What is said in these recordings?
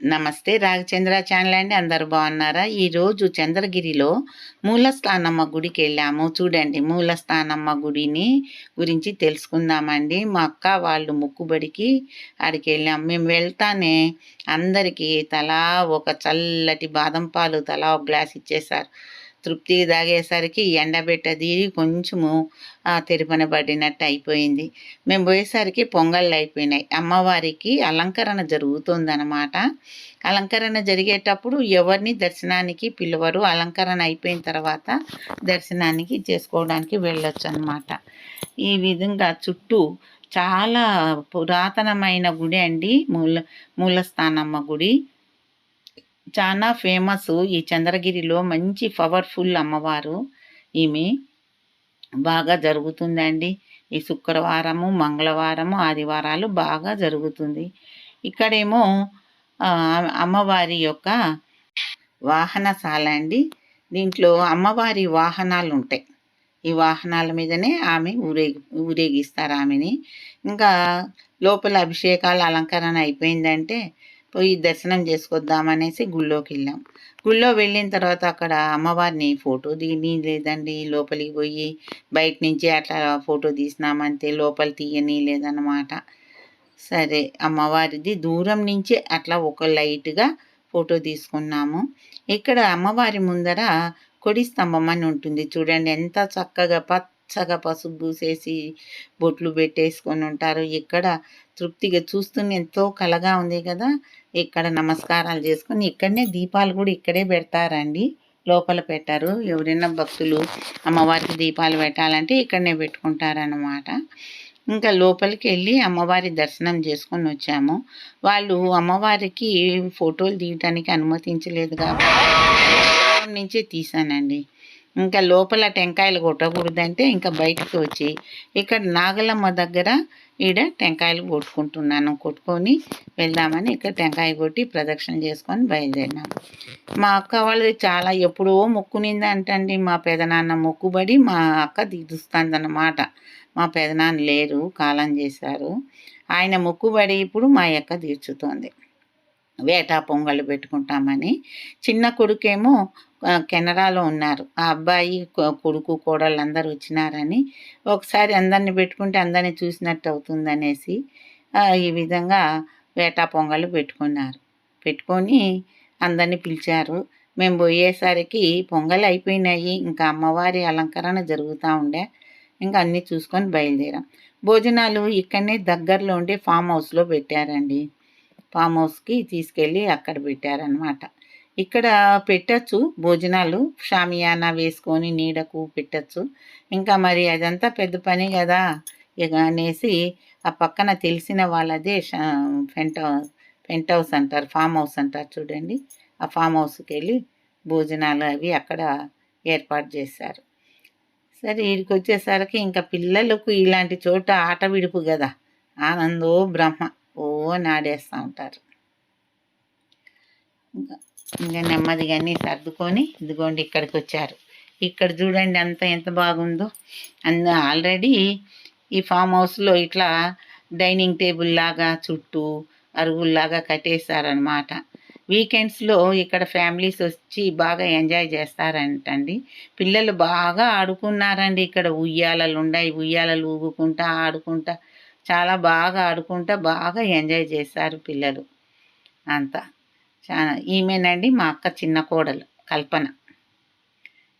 నమస్తే రాఘచంద్ర ఛానల్ అండి. అందరు బాగున్నారా? ఈరోజు చంద్రగిరిలో మూలస్థానమ్మ గుడికి వెళ్ళాము. చూడండి మూలస్థానమ్మ గుడిని గురించి తెలుసుకుందామండి. మా అక్క వాళ్ళు ముక్కుబడికి ఆడికి వెళ్ళాము మేము వెళ్తానే అందరికీ తలా ఒక చల్లటి బాదం పాలు తలా ఒక గ్లాస్ ఇచ్చేసారు తృప్తికి తాగేసరికి ఎండబెట్టది కొంచెము తెరిపన పడినట్టు అయిపోయింది. మేము పోయేసరికి పొంగళ్ళు అయిపోయినాయి. అమ్మవారికి అలంకరణ జరుగుతుందన్నమాట. అలంకరణ జరిగేటప్పుడు ఎవరిని దర్శనానికి పిలవరు. అలంకరణ అయిపోయిన తర్వాత దర్శనానికి చేసుకోవడానికి వెళ్ళొచ్చు అనమాట ఈ విధంగా చుట్టూ చాలా పురాతనమైన గుడి అండి. మూల మూలస్థానమ్మ గుడి. చాలా ఫేమస్ ఈ చంద్రగిరిలో మంచి పవర్ఫుల్ అమ్మవారు ఈమె. బాగా జరుగుతుందండి. ఈ శుక్రవారము మంగళవారము ఆదివారాలు బాగా జరుగుతుంది. ఇక్కడేమో అమ్మవారి యొక్క వాహనశాల అండి. దీంట్లో అమ్మవారి వాహనాలు ఉంటాయి ఈ వాహనాల మీదనే ఆమె ఊరేగి ఊరేగిస్తారు ఆమెని. ఇంకా లోపల అభిషేకాలు అలంకరణ అయిపోయిందంటే పోయి దర్శనం చేసుకొద్దామనేసి గుళ్ళోకి వెళ్ళాం గుళ్ళో వెళ్ళిన తర్వాత అక్కడ అమ్మవారిని ఫోటో దిగి లేదండి లోపలికి పోయి బయట నుంచి అట్లా ఫోటో తీసినామంతే లోపల తీయని లేదన్నమాట. సరే అమ్మవారిది దూరం నుంచి అట్లా ఒక లైట్గా ఫోటో తీసుకున్నాము. ఇక్కడ అమ్మవారి ముందర కొడి స్తంభం అని ఉంటుంది. చూడండి ఎంత చక్కగా పచ్చగా పసుపు పూసేసి బొట్లు పెట్టేసుకొని ఉంటారు. ఇక్కడ తృప్తిగా చూస్తూనే ఎంతో కలగా ఉంది కదా! ఇక్కడ నమస్కారాలు చేసుకొని ఇక్కడనే దీపాలు కూడా ఇక్కడే పెడతారండి. లోపల పెట్టారు. ఎవరైనా భక్తులు అమ్మవారికి దీపాలు పెట్టాలంటే ఇక్కడనే పెట్టుకుంటారన్నమాట. ఇంకా లోపలికి వెళ్ళి అమ్మవారి దర్శనం చేసుకొని వచ్చాము. వాళ్ళు అమ్మవారికి ఫోటోలు తీయటానికి అనుమతించలేదు కాబట్టి నుంచే తీసానండి. ఇంకా లోపల టెంకాయలు కొట్టకూడదంటే ఇంకా బయటకు వచ్చి ఇక్కడ నాగలమ్మ దగ్గర ఈడ టెంకాయలు కొట్టుకుంటున్నాను. కొట్టుకొని వెళ్దామని ఇక్కడ టెంకాయ కొట్టి ప్రదక్షిణ చేసుకొని బయలుదేరినాం. మా అక్క వాళ్ళది చాలా ఎప్పుడో మొక్కునింది అంటండి. మా పెదనాన్న మొక్కుబడి మా అక్క తీరుస్తుందన్నమాట మా పెదనాన్న లేరు కాలం చేశారు. ఆయన మొక్కుబడి ఇప్పుడు మా అక్క తీర్చుతోంది. వేటా పొంగళ్ళు పెట్టుకుంటామని. చిన్న కొడుకేమో కెనడాలో ఉన్నారు. ఆ అబ్బాయి కొడుకు కోడళ్ళు అందరూ వచ్చినారని ఒకసారి అందరిని పెట్టుకుంటే అందరిని చూసినట్టు అవుతుందనేసి ఈ విధంగా వేటా పొంగళ్ళు పెట్టుకున్నారు. పెట్టుకొని అందరిని పిలిచారు. మేము పోయేసరికి పొంగల్ అయిపోయినాయి. ఇంకా అమ్మవారి అలంకరణ జరుగుతూ ఉండే. ఇంకా అన్నీ చూసుకొని బయలుదేరాం. భోజనాలు ఇక్కడనే దగ్గరలో ఉండే ఫామ్ హౌస్లో పెట్టారండి. ఫామ్ హౌస్కి తీసుకెళ్ళి అక్కడ పెట్టారనమాట ఇక్కడ పెట్టచ్చు భోజనాలు షామియానా వేసుకొని నీడకు పెట్టచ్చు. ఇంకా మరి అదంతా పెద్ద పని కదా ఇక అనేసి ఆ పక్కన తెలిసిన వాళ్ళదే పెంట్ పెంట్ హౌస్ అంటారు ఫామ్ హౌస్ అంటారు చూడండి. ఆ ఫామ్ హౌస్కి వెళ్ళి భోజనాలు అవి అక్కడ ఏర్పాటు చేశారు. సరే వీడికి వచ్చేసరికి ఇంకా పిల్లలకు ఇలాంటి చోట ఆట విడుపు కదా. ఆనందో బ్రహ్మ. అని ఆడేస్తూ ఉంటారు. ఇంకా ఇంకా నెమ్మదిగా అన్నీ సర్దుకొని ఇదిగోండి ఇక్కడికి వచ్చారు. ఇక్కడ చూడండి అంత ఎంత బాగుందో. అంద ఆల్రెడీ ఈ ఫామ్ హౌస్లో ఇట్లా డైనింగ్ టేబుల్ లాగా చుట్టూ అరుగుల్లాగా కట్టేశారనమాట వీకెండ్స్లో ఇక్కడ ఫ్యామిలీస్ వచ్చి బాగా ఎంజాయ్ చేస్తారంటండి. పిల్లలు బాగా ఆడుకున్నారండి ఇక్కడ. ఉయ్యాలలు ఉన్నాయి ఉయ్యాలలు ఊగుకుంటా ఆడుకుంటా. చాలా బాగా ఆడుకుంటూ బాగా ఎంజాయ్ చేశారు పిల్లలు. అంతా. చాలా. ఈమెనండి మా అక్క చిన్న కోడలు కల్పన.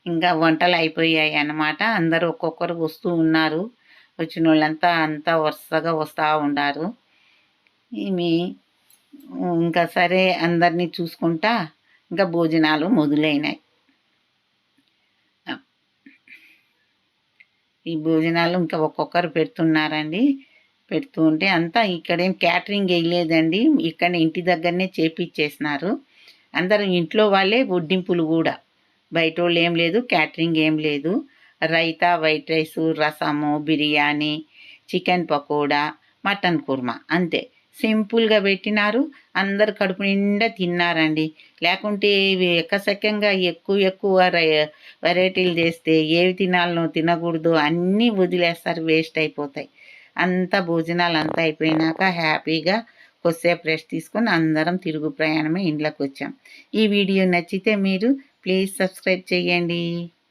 ఇంకా వంటలు అయిపోయాయి అన్నమాట. అందరూ ఒక్కొక్కరు వస్తూ ఉన్నారు. వచ్చిన వాళ్ళంతా అంతా వరుసగా వస్తూ ఉన్నారు ఈమె ఇంకా సరే అందరినీ చూసుకుంటా ఇంకా భోజనాలు మొదలైనాయి. ఈ భోజనాలు ఇంకా ఒక్కొక్కరు పెడుతున్నారండి. పెడుతూ ఉంటే అంతా ఇక్కడేం క్యాటరింగ్ వేయలేదండి. ఇక్కడ ఇంటి దగ్గరనే చేపిచ్చేసినారు. అందరూ ఇంట్లో వాళ్ళే వడ్డింపులు కూడా. బయట వాళ్ళు ఏం లేదు క్యాటరింగ్ ఏం లేదు. రైతా వైట్ రైస్ రసము బిర్యానీ చికెన్ పకోడా మటన్ కుర్మా అంతే. సింపుల్గా పెట్టినారు. అందరు కడుపు నిండా తిన్నారండి. లేకుంటే ఇవి ఎక్కసెక్కంగా ఎక్కువ ఎక్కువ వెరైటీలు చేస్తే ఏవి తినాలనో తినకూడదు. అన్నీ వదిలేస్తారు వేస్ట్ అయిపోతాయి. అంత భోజనాలు అంతా అయిపోయినాక హ్యాపీగా కొద్దిసేపు రెస్ట్ తీసుకొని అందరం తిరుగు ప్రయాణమే ఇంట్లోకి వచ్చాం ఈ వీడియో నచ్చితే మీరు ప్లీజ్ సబ్స్క్రైబ్ చేయండి.